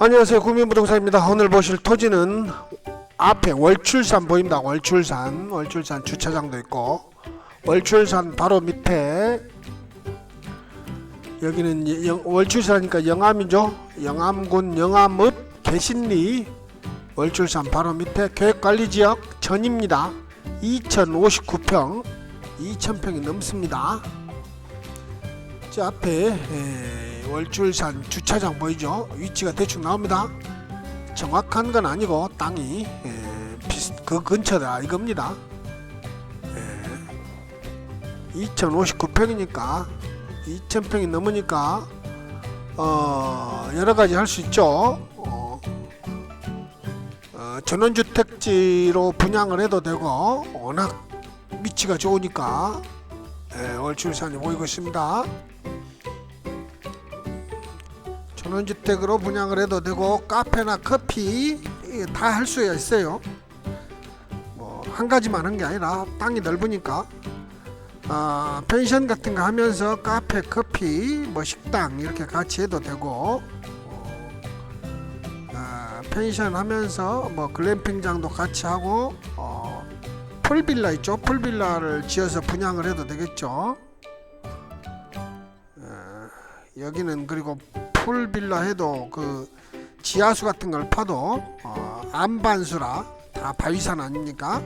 안녕하세요. 국민부동산입니다. 오늘 보실 토지는 앞에 월출산 보입니다. 월출산 월출산 주차장도 있고 월출산 바로 밑에 여기는 영- 월출산이니까 영암이죠. 영암군 영암읍 개신리 월출산 바로 밑에 계획관리지역 전입니다. 2059평 2000평이 넘습니다. 저 앞에 에, 월출산 주차장 보이죠? 위치가 대충 나옵니다. 정확한 건 아니고 땅이 에, 비슷 그 근처다 이겁니다. 2059평이니까 2000평이 넘으니까 어, 여러 가지 할 수 있죠. 어, 어, 전원주택지로 분양을 해도 되고 워낙 위치가 좋으니까 에, 월출산이 보이고 있습니다. 전원주택으로 분양을 해도 되고 카페나 커피 다 할 수 있어요. 뭐 한 가지만 한 게 아니라 땅이 넓으니까 아, 펜션 같은 거 하면서 카페, 커피, 뭐 식당 이렇게 같이 해도 되고 어, 아, 펜션 하면서 뭐 글램핑장도 같이 하고 어, 풀빌라 있죠? 풀빌라를 지어서 분양을 해도 되겠죠. 아, 여기는 그리고 풀빌라 해도 그 지하수 같은 걸 파도 어, 안반수라 다 바위산 아닙니까?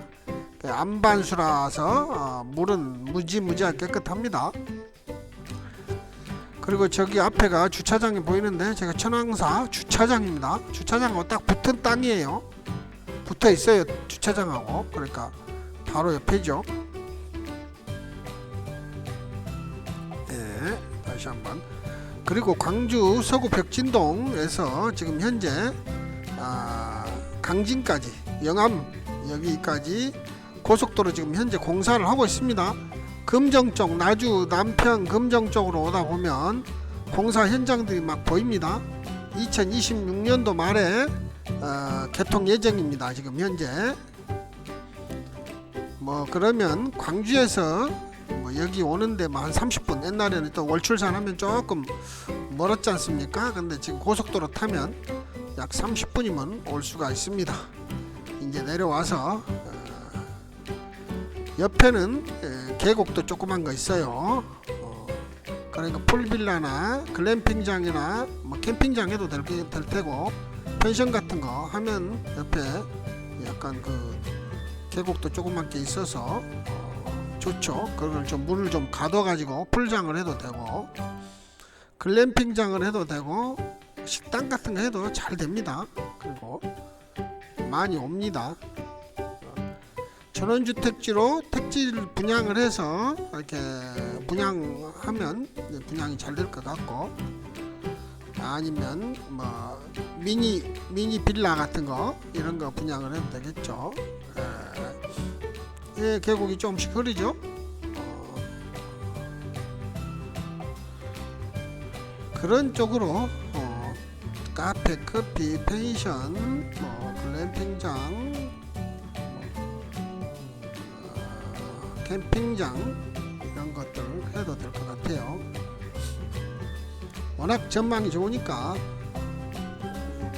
그 안반수라서 어, 물은 무지무지하게 깨끗합니다. 그리고 저기 앞에가 주차장이 보이는데 제가 천왕사 주차장입니다. 주차장하고 딱 붙은 땅이에요. 붙어 있어요 주차장하고 그러니까 바로 옆에죠. 예, 다시 한번. 그리고 광주 서구 벽진동에서 지금 현재 아, 강진까지 영암 여기까지 고속도로 지금 현재 공사를 하고 있습니다. 금정 쪽 나주 남평 금정 쪽으로 오다 보면 공사 현장들이 막 보입니다. 2026년도 말에 어, 개통 예정입니다. 지금 현재 뭐 그러면 광주에서 뭐 여기 오는데 뭐한 30분 옛날에는 또 월출산 하면 조금 멀었지 않습니까? 근데 지금 고속도로 타면 약 30분이면 올 수가 있습니다. 이제 내려와서 어, 옆에는 에, 계곡도 조그만 거 있어요. 어, 그러니까 풀빌라나 글램핑장이나 뭐 캠핑장 해도 될, 게- 될 테고 펜션 같은 거 하면 옆에 약간 그 계곡도 조그맣게 있어서 어, 좋죠. 그걸 좀 물을 좀 가둬가지고 풀장을 해도 되고 글램핑장을 해도 되고 식당 같은 거 해도 잘 됩니다. 그리고 많이 옵니다. 전원주택지로 택지를 분양을 해서 이렇게 분양하면 분양이 잘 될 것 같고 아니면 뭐 미니 미니 빌라 같은 거 이런 거 분양을 해도 되겠죠. 예, 예 계곡이 조금씩 흐르죠. 어, 그런 쪽으로 어, 카페, 커피, 펜션, 뭐 글램핑장, 어, 캠핑장 이런 것들 해도 될 것 같아요. 워낙 전망이 좋으니까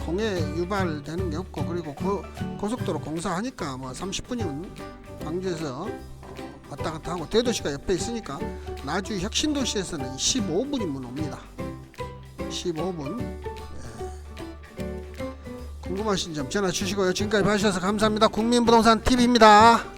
공해 유발되는 게 없고 그리고 고, 고속도로 공사하니까 뭐 30분이면 광주에서 어, 왔다 갔다 하고 대도시가 옆에 있으니까 나주 혁신도시에서는 15분이면 옵니다. 15분. 예. 궁금하신 점 전화 주시고요. 지금까지 봐주셔서 감사합니다. 국민부동산 TV입니다.